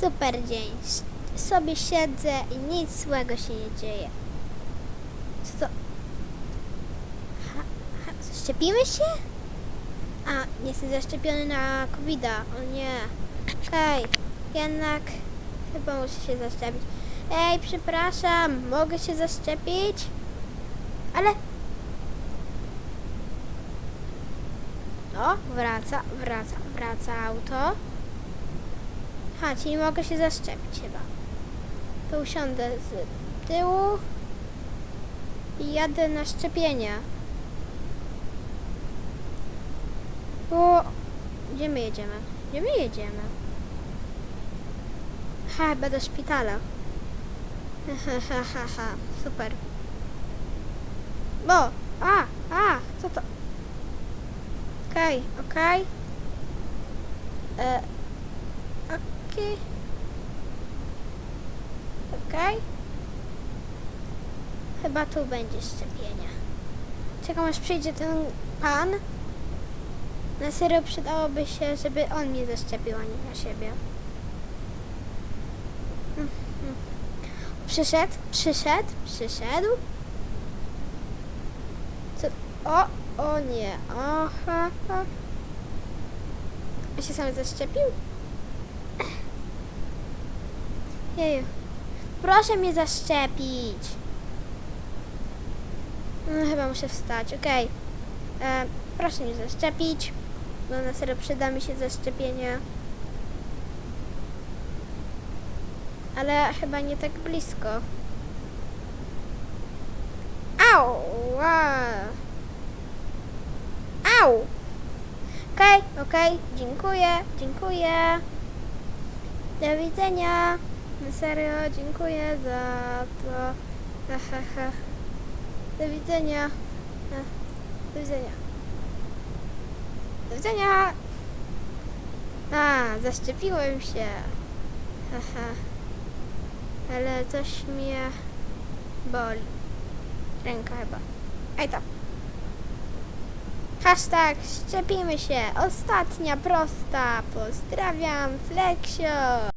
Super dzień. Sobie siedzę i nic złego się nie dzieje. Co to? Ha, się? A, nie jestem zaszczepiony na covid -a. O nie. Okej, jednak chyba muszę się zaszczepić. Ej, przepraszam, mogę się zaszczepić? Ale... O, wraca, wraca, wraca auto. Ha, czyli mogę się zaszczepić chyba. To usiądę z tyłu i jadę na szczepienie. O, gdzie my jedziemy? Gdzie my jedziemy? Ha, chyba do szpitala. Ha, ha, ha, ha, super. Bo, a, a, co to? Okej, okej. E, Okej. Okej. Chyba tu będzie szczepienie. Czekam aż przyjdzie ten pan. Na serio przydałoby się, żeby on mnie zaszczepił, a nie na siebie. Mm, mm. Przyszedł, przyszedł, przyszedł. Co? O, o nie, aha. A się sam zaszczepił? Proszę mnie zaszczepić. No, chyba muszę wstać, okej. E, Proszę mnie zaszczepić, bo na serio przyda mi się zaszczepienie. Ale chyba nie tak blisko. Au! Au! Okej, okej, dziękuję, dziękuję. Do widzenia. Na serio, dziękuję za to. Do widzenia. Do widzenia. Do widzenia. A, zaszczepiłem się. Haha. Ale coś mnie boli. Ręka chyba. Ej tam. Hashtag szczepimy się. Ostatnia prosta. Pozdrawiam, Fleksio.